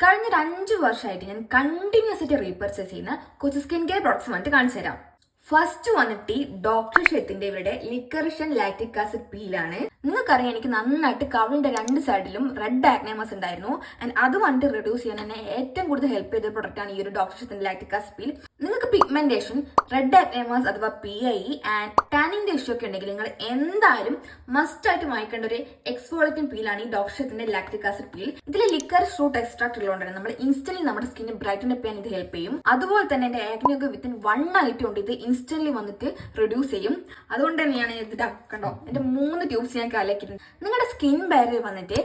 കഴിഞ്ഞ ഒരു അഞ്ച് വർഷമായിട്ട് ഞാൻ കണ്ടിന്യൂസ് ആയിട്ട് റീപർച്ചേസ് ചെയ്യുന്ന കുറച്ച് സ്കിൻ കെയർ പ്രോഡക്ട്സ് വന്നിട്ട് കാണിച്ചു തരാം. ഫസ്റ്റ് വന്നിട്ട് ഈ ഡോക്ടർ ഷെത്തിന്റെ ഇവരുടെ ലിക്കറിഷൻ ലാക്ടിക് ആസിഡ് പീലാണ് നിങ്ങൾക്കറിയാം എനിക്ക് നന്നായിട്ട് കവിളിന്റെ രണ്ട് സൈഡിലും റെഡ് ആക്നേമസ് ഉണ്ടായിരുന്നു. ആൻഡ് അത് വന്നിട്ട് റിഡ്യൂസ് ചെയ്യാൻ എന്നെ ഏറ്റവും കൂടുതൽ ഹെൽപ്പ് ചെയ്ത പ്രൊഡക്റ്റ് ആണ് ഈ ഒരു ഡോക്ടർ ഷെത്തിന്റെ ലാക്ടിക് ആസിഡ് പീൽ നിങ്ങൾക്ക് പിഗ്മെന്റേഷൻ റെഡ് ആക്നേമസ് അഥവാ പി ഐ ആൻഡ് ടാനിന്റെ ഇഷ്യൂ ഒക്കെ ഉണ്ടെങ്കിൽ നിങ്ങൾ എന്തായാലും മസ്റ്റ് ആയിട്ട് വാങ്ങിക്കേണ്ട ഒരു എക്സ്ഫോളറ്റിൻ പീലാണ് ഈ ഡോക്ടർത്തിന്റെ ലാക്ടിക് ആസിഡ് പീൽ ഇതിൽ ലിക്കർ ഫ്രൂട്ട് എക്സ്ട്രാക്ട് ഉള്ളതുകൊണ്ടാണ് നമ്മൾ ഇൻസ്റ്റന്റ് നമ്മുടെ സ്കിന്നെ ബ്രൈറ്റൻ അപ്പ് ചെയ്യാൻ ഇത് ഹെൽപ്പ് ചെയ്യും. അതുപോലെ തന്നെ എന്റെ ആക്നിയൊക്കെ വിത്തിൻ വൺ ആയിട്ട് കൊണ്ട് ഇത് ഇൻസ്റ്റന്റ് വന്നിട്ട് റെഡ്യൂസ് ചെയ്യും. അതുകൊണ്ട് തന്നെയാണ് ഇത് കണ്ടോ എന്റെ മൂന്ന് ട്യൂബ്സ് ഞാൻ കലക്കിയിട്ടുണ്ട്. നിങ്ങളുടെ സ്കിൻ ബാരിയർ വന്നിട്ട്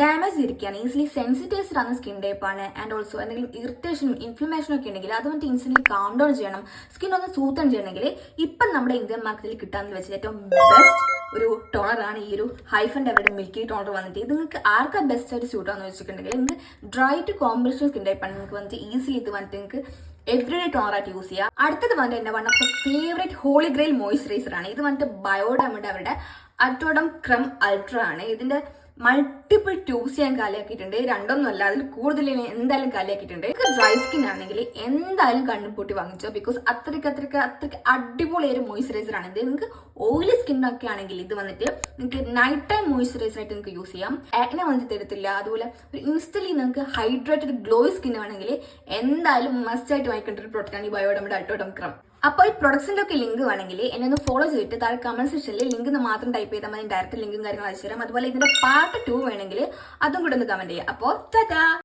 ഡാമേജ് ഇരിക്കുകയാണ്. ഈസിലി സെൻസിറ്റൈസ്ഡ് ആണ് സ്കിൻ ആണ്. ആൻഡ് ഓൾസോ എന്തെങ്കിലും ഇറിറ്റേഷനും ഇൻഫ്ലമേഷനും ഒക്കെ ഉണ്ടെങ്കിൽ അത് വന്നിട്ട് ഇൻസ്റ്റന്റ് കാം ഡൗൺ ചെയ്യണം. സ്കിൻ ഒന്ന് സൂത്തൺ ചെയ്യണമെങ്കിൽ ഇപ്പം നമ്മുടെ ഇന്ത്യൻ മാർക്കറ്റിൽ കിട്ടാന്ന് വെച്ചാൽ ഏറ്റവും ബെസ്റ്റ് ഒരു ടോണറാണ് ഈ ഒരു ഹൈഫൻ ഡെവലപ്പ് മിൽക്കി ടോണർ വന്നിട്ട്. ഇത് നിങ്ങൾക്ക് ആർക്കാ ബെസ്റ്റ് ആയിട്ട് സ്യൂട്ട് ആണെന്ന് വെച്ചിട്ടുണ്ടെങ്കിൽ നിങ്ങൾക്ക് ഡ്രൈ ടു കോമ്പിനേഷൻ സ്കിൻ ടൈപ്പാണ് നിങ്ങൾക്ക് വന്നിട്ട് ഈസിലി ഇത് വന്നിട്ട് നിങ്ങൾക്ക് എവറി ടോണർ ആയിട്ട് യൂസ് ചെയ്യാം. അടുത്തത് വന്നിട്ട് എന്റെ one of the favourite holy grail moisturiser ആണ്. ഇത് വന്നിട്ട് ബയോഡാമിന്റെ അവരുടെ അറ്റോഡം ക്രം അൾട്ര ആണ്. ഇതിന്റെ മൾട്ടിപ്പിൾ ട്യൂസ് ഞാൻ കാലിയാക്കിയിട്ടുണ്ട്. രണ്ടൊന്നുമല്ല അതിൽ കൂടുതൽ എന്തായാലും കാലിയാക്കിയിട്ടുണ്ട്. ഡ്രൈ സ്കിൻ ആണെങ്കിൽ എന്തായാലും കണ്ണുപൂട്ടി വാങ്ങിച്ചോ ബിക്കോസ് അത്രയ്ക്ക് അത്രയ്ക്ക് അത്രയ്ക്ക് അടിപൊളി ഒരു മോയ്സ്ചറൈസർ ആണ്. ഇത് നിങ്ങൾക്ക് ഓയിലി സ്കിൻ ഒക്കെ ആണെങ്കിൽ ഇത് വന്നിട്ട് നിങ്ങൾക്ക് നൈറ്റ് ടൈം മോയ്സ്ചറൈസർ ആയിട്ട് നിങ്ങൾക്ക് യൂസ് ചെയ്യാം. ആക്നെ വന്നിട്ട് തരത്തില്ല അതുപോലെ ഒരു ഇൻസ്റ്റലി നിങ്ങൾക്ക് ഹൈഡ്രേറ്റഡ് ഗ്ലോയി സ്കിൻ ആണെങ്കിൽ എന്തായാലും മസ്റ്റ് ആയിട്ട് വാങ്ങിക്കേണ്ട ഒരു പ്രോഡക്റ്റ് ആണ് ഈ ബയോഡമിന്റെ അൾട്ടോഡം ക്രം അപ്പോൾ ഈ പ്രൊഡക്ട്സിന്റെ ഒക്കെ ലിങ്ക് വേണമെങ്കിൽ എന്നെ ഒന്ന് ഫോളോ ചെയ്തിട്ട് താഴെ കമന്റ് സെക്ഷനിൽ ലിങ്ക് മാത്രം ടൈപ്പ് ചെയ്താൽ മതി. ഡയറക്റ്റ് ലിങ്കും കാര്യങ്ങളും അയച്ചു തരാം അതുപോലെ ഇതിന്റെ പാർട്ട് ടു വേണമെങ്കിൽ അതും കൂടെ ഒന്ന് കമന്റ് ചെയ്യാം. അപ്പോൾ ടാറ്റാ